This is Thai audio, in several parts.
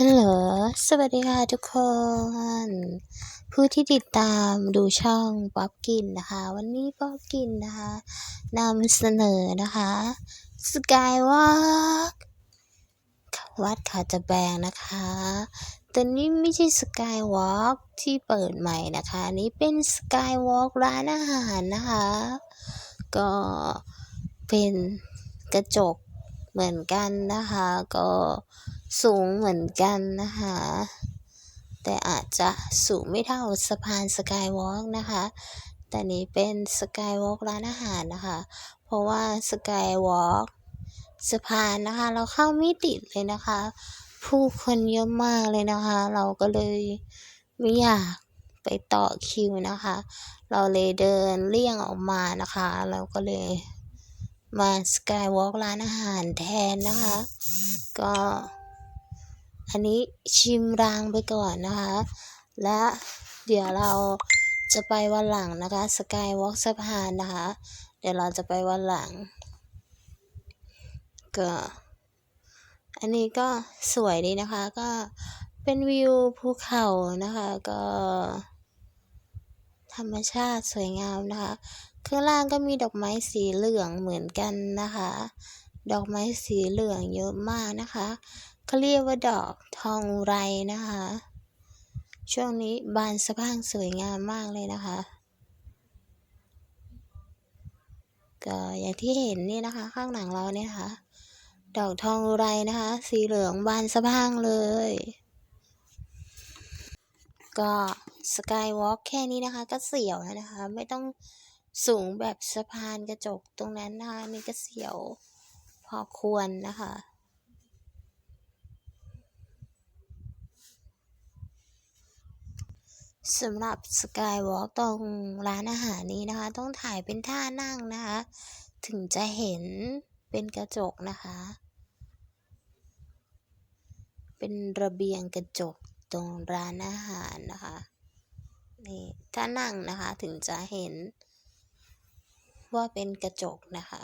ฮัลโหล สวัสดีค่ะทุกคน ผู้ที่ติดตามดูช่องป๊อปกินนะคะ วันนี้ป๊อปกินนะคะนำเสนอนะคะสกายวอล์กวัดขาจะแบงนะคะแต่นี้ไม่ใช่สกายวอล์กที่เปิดใหม่นะคะนี้เป็นสกายวอล์กร้านอาหารนะคะ ก็เป็นกระจกเหมือนกันนะคะ ก็ สูงเหมือนกันนะคะ แต่อาจจะสูงไม่เท่าสะพานสกายวอล์กนะคะ แต่นี้เป็นสกายวอล์กร้านอาหารนะคะ เพราะว่าสกายวอล์กสะพานนะคะ เราเข้าไม่ติดเลยนะคะ ผู้คนเยอะมากเลยนะคะ เราก็เลยไม่อยากไปต่อคิวนะคะ เราเลยเดินเลี่ยงออกมานะคะ เราก็เลยมาสกายวอล์กร้านอาหารแทนนะคะ ก็ อันนี้ชิมรางไปก่อนนะคะ และเดี๋ยวเราจะไปวันหลังนะคะสกายวอล์กสะพานนะคะ เดี๋ยวเราจะไปวันหลัง ก็ อันนี้ก็สวยดีนะคะ ก็เป็นวิวภูเขานะคะก็ธรรมชาติสวยงามนะคะ ข้างล่างก็มีดอกไม้สีเหลืองเหมือนกันนะคะ ดอกไม้สีเหลืองเยอะมากนะคะเขาเรียกว่าดอกทองไรนะคะ ช่วงนี้บานสะพรั่งสวยงามมากเลยนะคะ ก็อย่างที่เห็นนี่นะคะ ข้างหลังเราเนี่ยค่ะ ดอกทองไรนะคะ สีเหลืองบานสะพรั่งเลย ก็สกายวอล์กแค่นี้นะคะ ก็เสียวแล้วนะคะ ไม่ต้องสูงแบบสะพานกระจกตรงนั้นนะคะนี่ก็เสียว พอควรนะคะ สำหรับสกายวอล์กตรงร้านอาหารนี้นะคะ ต้องถ่ายเป็นท่านั่งนะคะ ถึงจะเห็นเป็นกระจกนะคะ เป็นระเบียงกระจกตรงร้านอาหารนะคะนี่ถ้านั่งนะคะถึงจะเห็นว่าเป็นกระจกนะคะ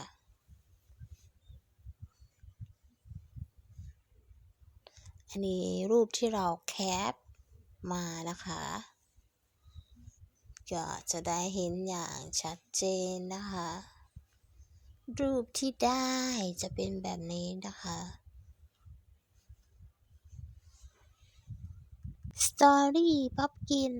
อันนี้รูปที่เราแคปมานะคะ ก็จะได้เห็นอย่างชัดเจนนะคะ รูปที่ได้จะเป็นแบบนี้นะคะ Story Popkin